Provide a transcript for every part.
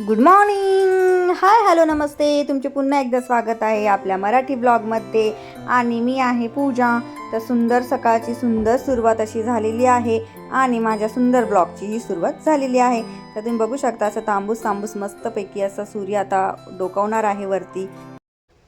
Good morning hi hello नमस्ते. तुमचे पुन्हा एकदा स्वागत आहे आपल्या मराठी ब्लॉगमध्ये आणि मी आहे पूजा. तर सुंदर सकाळची सुंदर सुरुवात अशी झालेली आहे. आणि माझ्या सुंदर ब्लॉगची ही सुरुवात झालेली आहे. तर तुम्ही बघू शकता असं तांबूस तांबूस मस्तपैकी असा सूर्य आता डोकावणार आहे वरती.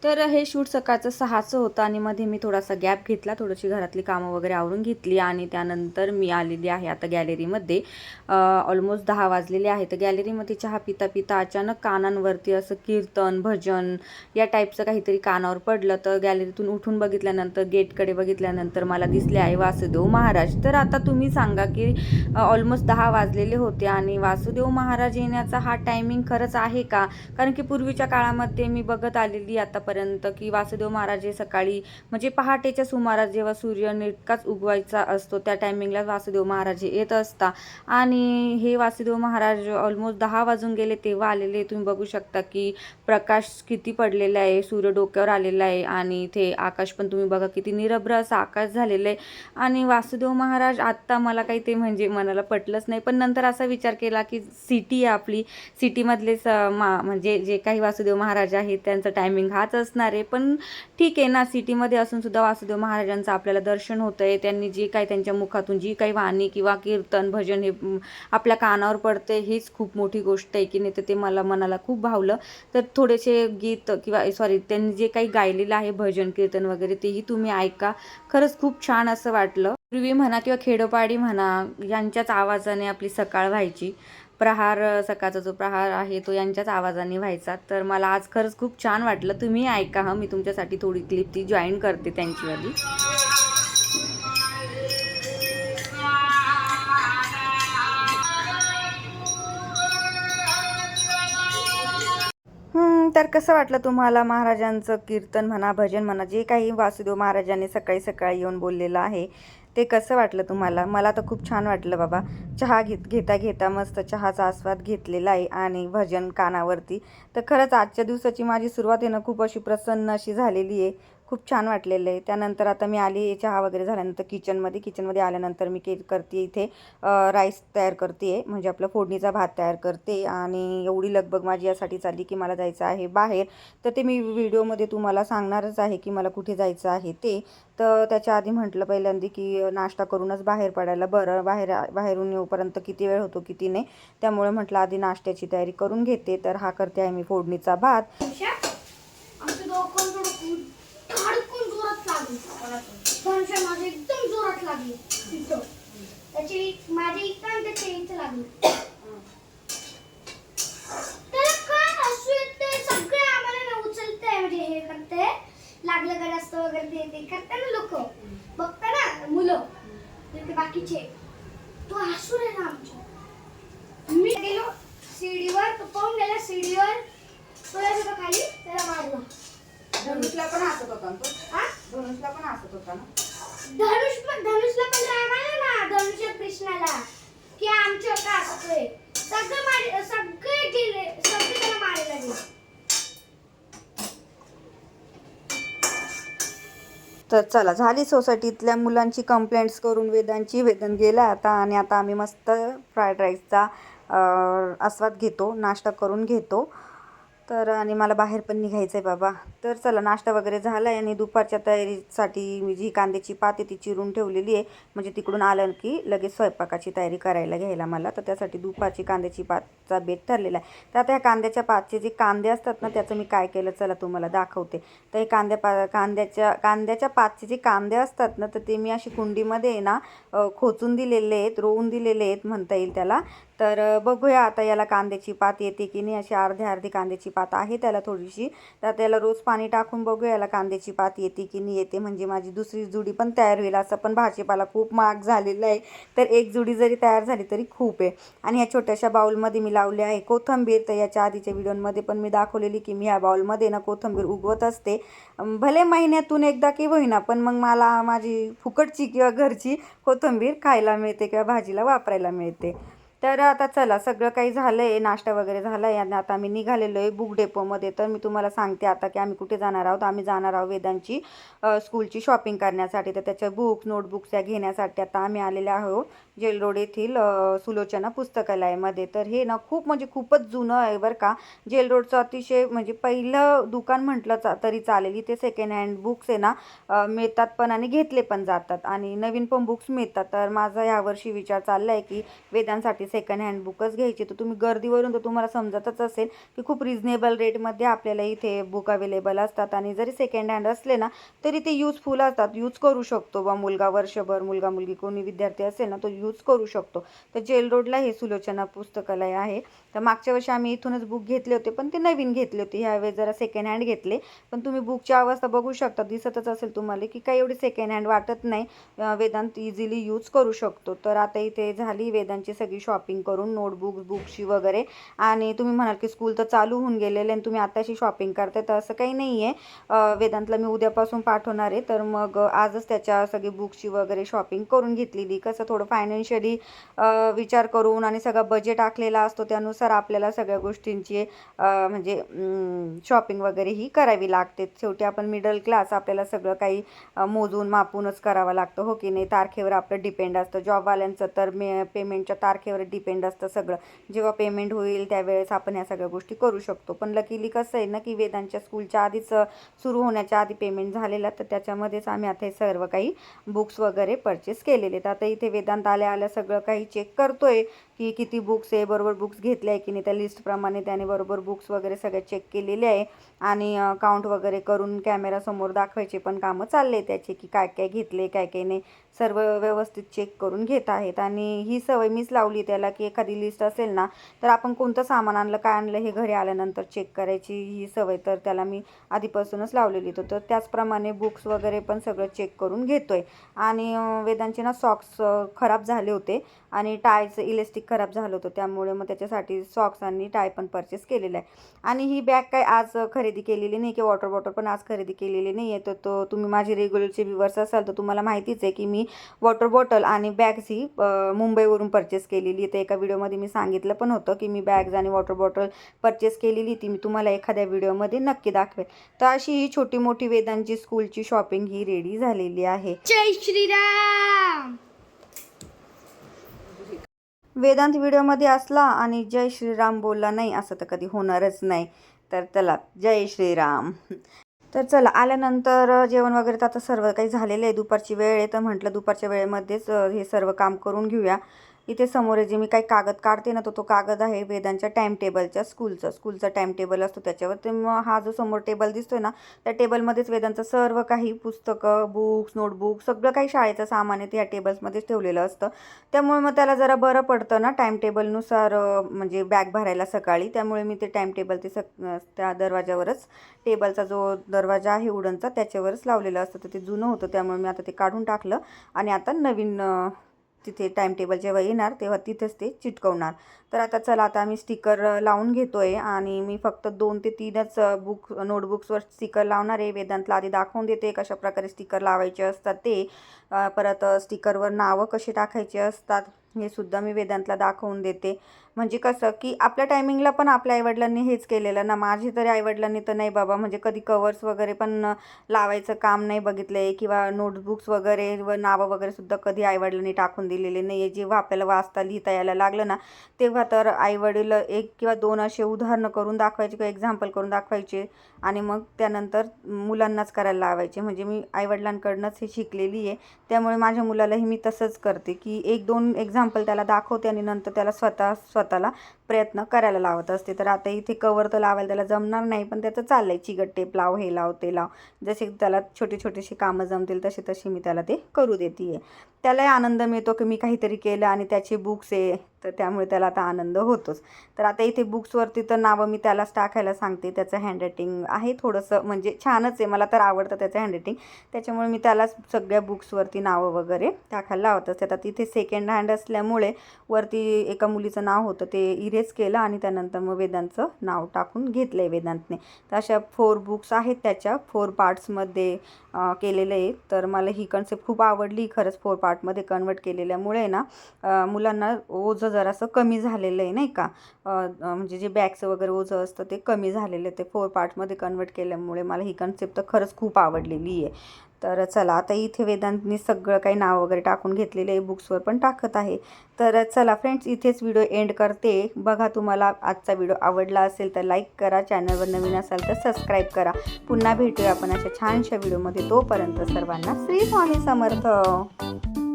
तर हे शूट सकाळचं सहाचं होतं आणि मध्ये मी थोडासा गॅप घेतला थोडीशी घरातली कामं वगैरे आवरून घेतली आणि त्यानंतर मी आलेली आहे आता गॅलरीमध्ये. ऑलमोस्ट दहा वाजलेले आहे तर गॅलरीमध्ये चहा पिता पिता अचानक कानांवरती असं कीर्तन भजन या टाईपचं काहीतरी कानावर पडलं. तर गॅलरीतून उठून बघितल्यानंतर गेटकडे बघितल्यानंतर मला दिसले आहे वासुदेव महाराज. तर आता तुम्ही सांगा की ऑलमोस्ट दहा वाजलेले होते आणि वासुदेव महाराज येण्याचा हा टायमिंग खरंच आहे का? कारण की पूर्वीच्या काळामध्ये मी बघत आलेली आता वाजतापर्यंत की वासुदेव महाराज हे सकाळी म्हणजे पहाटेच्या सुमारास जेव्हा सूर्य नेटकाच उगवायचा असतो त्या टायमिंगला वासुदेव महाराज येत असता. आणि हे वासुदेव महाराज ऑलमोस्ट दहा वाजून गेले तेव्हा आलेले. तुम्ही बघू शकता की प्रकाश किती पडलेला आहे सूर्य डोक्यावर आलेला आहे आणि इथे आकाश पण तुम्ही बघा किती निरभ्र असं आकाश झालेलं आहे. आणि वासुदेव महाराज आत्ता मला काही ते म्हणजे मनाला पटलंच नाही. पण नंतर असा विचार केला की सिटी आहे आपली. सिटीमधले स मा म्हणजे जे काही वासुदेव महाराज आहेत त्यांचं टायमिंग हाच असणार आहे. पण ठीक आहे ना सिटीमध्ये असून सुद्धा वासुदेव महाराजांचं आपल्याला दर्शन होतं आहे त्यांनी जी काही त्यांच्या मुखातून जी काही वाणी किंवा कीर्तन भजन हे आपल्या कानावर पडते हीच खूप मोठी गोष्ट आहे की नाही तर ते मला मनाला खूप भावलं. तर थोडेसे गीत किंवा सॉरी त्यांनी जे काही गायलेलं आहे भजन कीर्तन वगैरे तेही तुम्ही ऐका. खरंच खूप छान असं वाटलं. पूर्वी म्हणा किंवा खेडोपाडी म्हणा यांच्याच आवाजाने आपली सकाळ व्हायची. प्रहार सकाळचा जो प्रहार आहे तो यांच्याच आवाजाने व्हायचा. तर मला आज खरंच खूप छान वाटलं. तुम्ही ऐका हं मी तुमच्यासाठी थोडी क्लिप ती जॉईन करते त्यांचीवाली तर कसं वाटलं तुम्हाला महाराजांचं कीर्तन म्हणा भजन म्हणा जे काही वासुदेव महाराजांनी सकाळी सकाळी येऊन बोललेलं आहे? ते कसं वाटलं तुम्हाला? मला तर खूप छान वाटलं बाबा. चहा घेत घेता घेता मस्त चहाचा आस्वाद घेतलेला आहे आणि भजन कानावरती. तर खरंच आजच्या दिवसाची माझी सुरुवात आहे ना खूप अशी प्रसन्न अशी झालेली आहे. खूप छान वाटलेलं आहे. त्यानंतर आता मी आली चहा वगैरे झाल्यानंतर किचनमध्ये किचनमध्ये आल्यानंतर मी के करते इथे राईस तयार करते आहे म्हणजे आपलं फोडणीचा भात तयार करते आणि एवढी लगबग माझी यासाठी चालली की मला जायचं आहे बाहेर. तर ते मी व्हिडिओमध्ये तुम्हाला सांगणारच आहे की मला कुठे जायचं आहे ते. तर त्याच्या आधी म्हटलं पहिल्यांदा की नाश्ता करूनच बाहेर पडायला बरं बाहेर बाहेरून येऊपर्यंत किती वेळ होतो किती नाही. त्यामुळे म्हटलं आधी नाश्त्याची तयारी करून घेते. तर हा करते आहे मी फोडणीचा भात आमचं डोकं थोडं धडकून जोरात लागली. माझं एकदम जोरात लागली. तिथं. त्याची माझ्या इथं आणि इथं लागली. त्याला काय येते सगळे आम्हाला ना उचलते म्हणजे हे करते लागलं का वगैरे ते ते करते ना लोक. बघता ना मुलं. ते बाकीचे. तो हसून आहे ना आमच्या. मी गेलो सीडीवर तो पाहून गेला सीडीवर. तो खाली त्याला मारला. धनुषला पण हसत होता हा? धनुषला पण हसत होता ना. धनुष पण धनुषला पण ना धनुष्य कृष्णाला. की आमच्या का असतोय? सगळे मारे सगळे गेले सगळे त्याला मारायला गेले. तर चला झाली सोसायटीतल्या मुलांची कंप्लेंट्स करून वेदांची वेदन गेला आता आणि आता आम्ही मस्त फ्राईड राईसचा अं, आस्वाद घेतो नाश्ता करून घेतो. तर आणि मला बाहेर पण निघायचं आहे बाबा. तर चला नाश्ता वगैरे झाला आहे आणि दुपारच्या तयारीसाठी मी जी कांद्याची पात आहे ती चिरून ठेवलेली आहे. म्हणजे तिकडून आलं की लगेच स्वयंपाकाची तयारी करायला घ्यायला मला. तर त्यासाठी दुपारची कांद्याची पातचा बेत ठरलेला आहे. तर आता ह्या कांद्याच्या पातचे जे कांदे असतात ना त्याचं मी काय केलं चला तुम्हाला दाखवते. तर हे कांद्या पा कांद्याच्या कांद्याच्या पातचे जे कांदे असतात ना तर ते मी अशी कुंडीमध्ये आहे ना खोचून दिलेले आहेत रोवून दिलेले आहेत म्हणता येईल त्याला. तर बघूया आता याला कांद्याची पात येते की नाही. अशी अर्धी अर्धी कांद्याची पात आहे त्याला थोडीशी. तर त्याला रोज पाणी टाकून बघूया याला कांद्याची पात येते की नाही येते. म्हणजे माझी दुसरी जुडी पण तयार होईल असं पण भाजीपाला खूप महाग झालेला आहे. तर एक जुडी जरी तयार झाली तरी खूप आहे. आणि ह्या छोट्याशा बाउलमध्ये मी लावले आहे कोथंबीर. तर याच्या आधीच्या व्हिडिओमध्ये पण मी दाखवलेली की मी ह्या बाउलमध्ये ना कोथंबीर उगवत असते. भले महिन्यातून एकदा की होईना पण मग मला माझी फुकटची किंवा घरची कोथंबीर खायला मिळते किंवा भाजीला वापरायला मिळते. तर आता चला सगळं काही झालं आहे नाश्ता वगैरे झाला आहे आणि आता आम्ही निघालेलो आहे बुक डेपोमध्ये. तर मी तुम्हाला सांगते आता की आम्ही कुठे जाणार आहोत. आम्ही जाणार आहोत वेदांची स्कूलची शॉपिंग करण्यासाठी. तर त्याच्या बुक नोटबुक्स या घेण्यासाठी आता आम्ही आलेले आहोत. जेल रोड येथील सुलोचना पुस्तकालयामध्ये. तर हे ना खूप म्हणजे खूपच जुनं आहे बरं का. जेल रोडचं अतिशय म्हणजे पहिलं दुकान म्हटलं चा तरी चालेल. इथे सेकंड हँड बुक्स आहे ना मिळतात पण आणि घेतले पण जातात. आणि नवीन पण बुक्स मिळतात. तर माझा यावर्षी विचार चालला आहे की वेदांसाठी सेकंड हँड बुकच घ्यायची. तर तुम्ही गर्दीवरून तर तुम्हाला समजतच असेल की खूप रिजनेबल रेटमध्ये आपल्याला इथे बुक अवेलेबल असतात. आणि जरी सेकंड हँड असले ना तरी ते यूजफुल असतात. यूज करू शकतो बा मुलगा वर्षभर. मुलगा मुलगी कोणी विद्यार्थी असेल ना तो यूज यूज करू शकतो. तर जेल रोडला हे सुलोचना पुस्तकालय आहे. तर मागच्या वर्षी आम्ही इथूनच बुक घेतले होते पण ते नवीन घेतले होते. ह्यावेळेस जरा सेकंड हँड घेतले. पण तुम्ही बुकची अवस्था बघू शकता. दिसतच असेल तुम्हाला की काही एवढी सेकंड हँड वाटत नाही. वेदांत इझिली यूज करू शकतो. तर आता इथे झाली वेदांची सगळी शॉपिंग करून नोटबुक बुकची वगैरे. आणि तुम्ही म्हणाल की स्कूल तर चालू होऊन गेलेले आणि तुम्ही आताशी शॉपिंग करताय तर असं काही नाही आहे वेदांतला मी उद्यापासून पाठवणार आहे. तर मग आजच त्याच्या सगळी बुकची वगैरे शॉपिंग करून घेतलेली. कसं थोडं फायनान्शियली विचार करून आणि सगळा बजेट आखलेला असतो त्यानुसार आपल्याला सगळ्या गोष्टींची म्हणजे शॉपिंग वगैरे ही करावी लागते. शेवटी आपण मिडल क्लास आपल्याला सगळं काही मोजून मापूनच करावं लागतं हो की नाही? तारखेवर आपलं डिपेंड असतं. जॉबवाल्यांचं तर मे पेमेंटच्या तारखेवर डिपेंड असतं सगळं. जेव्हा पेमेंट होईल त्यावेळेस आपण ह्या सगळ्या गोष्टी करू शकतो. पण लकीली कसं आहे ना की वेदांच्या स्कूलच्या आधीच सुरू होण्याच्या आधी पेमेंट झालेला तर त्याच्यामध्येच आम्ही आता हे सर्व काही बुक्स वगैरे परचेस केलेले तर आता इथे वेदांत आल्या आल्या सगळं काही चेक करतोय. की किती बुक्स आहे बरोबर बुक्स घेतले आहे की नाही त्या लिस्टप्रमाणे त्याने बरोबर बुक्स वगैरे सगळे चेक केलेले आहे. आणि काउंट वगैरे करून कॅमेरासमोर दाखवायचे पण कामं चालले त्याचे की काय काय घेतले काय काय नाही. सर्व व्यवस्थित चेक करून घेत आहेत. आणि ही सवय मीच लावली त्याला की एखादी लिस्ट असेल ना तर आपण कोणतं सामान आणलं काय आणलं हे घरी आल्यानंतर चेक करायची ही सवय तर त्याला मी आधीपासूनच लावलेली होतो. तर त्याचप्रमाणे बुक्स वगैरे पण सगळं चेक करून घेतो आहे आणि वेदांचे ना सॉक्स खराब झाले होते. आणि टायचं इलेस्टिक खराब झालं होतं. त्यामुळे मग त्याच्यासाठी सॉक्स आणि टाय पण परचेस केलेला आहे. आणि ही बॅग काय आज खरेदी केलेली नाही की वॉटर बॉटल पण आज खरेदी केलेली नाही आहे तर तो तुम्ही माझी रेग्युलरचे व्ह्युअर्स असाल तर तुम्हाला माहितीच आहे की मी वॉटर बॉटल आणि बॅग्स ही मुंबईवरून परचेस केलेली आहे. तर एका व्हिडिओमध्ये मी सांगितलं पण होतं की मी बॅग्स आणि वॉटर बॉटल परचेस केलेली ती मी तुम्हाला एखाद्या व्हिडिओमध्ये नक्की दाखवेल. तर अशी ही छोटी मोठी वेदांची स्कूलची शॉपिंग ही रेडी झालेली आहे. जय श्रीराम! वेदांत व्हिडिओमध्ये असला आणि जय श्रीराम बोलला नाही असं तर कधी होणारच नाही. तर चला जय श्रीराम. तर चला आल्यानंतर जेवण वगैरे तर आता सर्व काही झालेलं आहे. दुपारची वेळ आहे तर म्हटलं दुपारच्या वेळेमध्येच हे सर्व काम करून घेऊया. इथे समोर जे मी काही कागद काढते ना तो तो कागद आहे वेदांच्या टाईम टेबलच्या स्कूलचा स्कूलचा टाईम टेबल असतो त्याच्यावर. ते मग हा जो समोर टेबल दिसतोय ना त्या टेबलमध्येच वेदांचं सर्व काही पुस्तकं बुक्स नोटबुक सगळं काही शाळेचं सामान आहे ते या टेबल्समध्येच ठेवलेलं असतं. त्यामुळे मग त्याला जरा बरं पडतं ना टाईम टेबलनुसार म्हणजे बॅग भरायला सकाळी. त्यामुळे मी ते टाईम टेबल ते सक त्या दरवाजावरच टेबलचा जो दरवाजा आहे उडनचा त्याच्यावरच लावलेलं असतं. तर ते जुनं होतं त्यामुळे मी आता ते काढून टाकलं. आणि आता नवीन तिथे टाइमटेबल जेव्हा येणार तेव्हा तिथेच ते चिटकवणार. तर आता चला आता आम्ही स्टिकर लावून घेतो आहे आणि मी फक्त दोन ते तीनच बुक नोटबुक्सवर स्टिकर लावणार आहे. वेदांतला आधी दाखवून देते कशा प्रकारे स्टिकर लावायचे असतात ते. परत स्टिकरवर नावं कशी टाकायची असतात हे सुद्धा मी वेदांतला दाखवून देते. म्हणजे कसं की आपल्या टायमिंगला पण आपल्या आईवडिलांनी हेच केलेलं ना. माझे तरी आईवडिलांनी तर नाही बाबा म्हणजे कधी कवर्स वगैरे पण लावायचं काम नाही बघितलं आहे किंवा नोटबुक्स वगैरे व नावं वगैरे सुद्धा कधी आईवडिलांनी टाकून दिलेले नाही आहे जेव्हा आपल्याला वाचता लिहिता यायला लागलं ना तेव्हा तर आईवडील एक किंवा दोन असे उदाहरणं करून दाखवायचे किंवा एक्झाम्पल करून दाखवायचे आणि मग त्यानंतर मुलांनाच करायला लावायचे. म्हणजे मी आईवडिलांकडनंच हे शिकलेली आहे. त्यामुळे माझ्या मुलालाही मी तसंच करते की एक दोन एक्झाम्पल त्याला दाखवते आणि नंतर त्याला स्वतः स्वतःला प्रयत्न करायला लावत असते. तर आता इथे कवर तर लावायला त्याला जमणार नाही पण त्याचं चाललं आहे चिगट टेप लाव हे लाव ते लाव. जसे त्याला छोटी छोटीशी कामं जमतील तशी तशी मी त्याला ते करू देते आहे त्यालाही आनंद मिळतो की मी काहीतरी केलं आणि त्याचे बुक्स आहे तर त्यामुळे त्याला आता आनंद होतोच. तर आता इथे बुक्सवरती तर नावं मी त्यालाच टाकायला सांगते. त्याचं हँडरायटिंग आहे थोडंसं म्हणजे छानच आहे. मला तर आवडतं त्याचं हँडरायटिंग त्याच्यामुळे मी त्यालाच सगळ्या बुक्सवरती नावं वगैरे टाकायला लावत असते. आता तिथे सेकंड हँड असल्यामुळे वरती एका मुलीचं नाव होतं ते इरेज केलं आणि त्यानंतर मग वेदांतचं नाव टाकून घेतलं आहे वेदांतने. तर अशा फोर बुक्स आहेत त्याच्या फोर पार्ट्समध्ये केलेलं आहे तर मला ही कन्सेप्ट खूप आवडली. खरंच फोर पार्टमध्ये कन्वर्ट केलेल्यामुळे ना मुलांना ओझं जरासं कमी झालेलं आहे नाही का? म्हणजे जे बॅगचं वगैरे ओझं असतं ते कमी झालेलं आहे. ते फोर पार्टमध्ये कन्वर्ट केल्यामुळे मला ही कन्सेप्ट तर खरंच खूप आवडलेली आहे. तर चला आता इथे वेदांतनी सगळं काही नाव वगैरे टाकून घेतलेले आहे बुक्सवर पण टाकत आहे. तर चला फ्रेंड्स इथेच व्हिडिओ एंड करते. बघा तुम्हाला आजचा व्हिडिओ आवडला असेल तर लाईक करा. चॅनलवर नवीन असाल तर सबस्क्राईब करा. पुन्हा भेटूया आपण अशा छानशा व्हिडिओमध्ये तोपर्यंत सर्वांना श्री स्वामी समर्थ.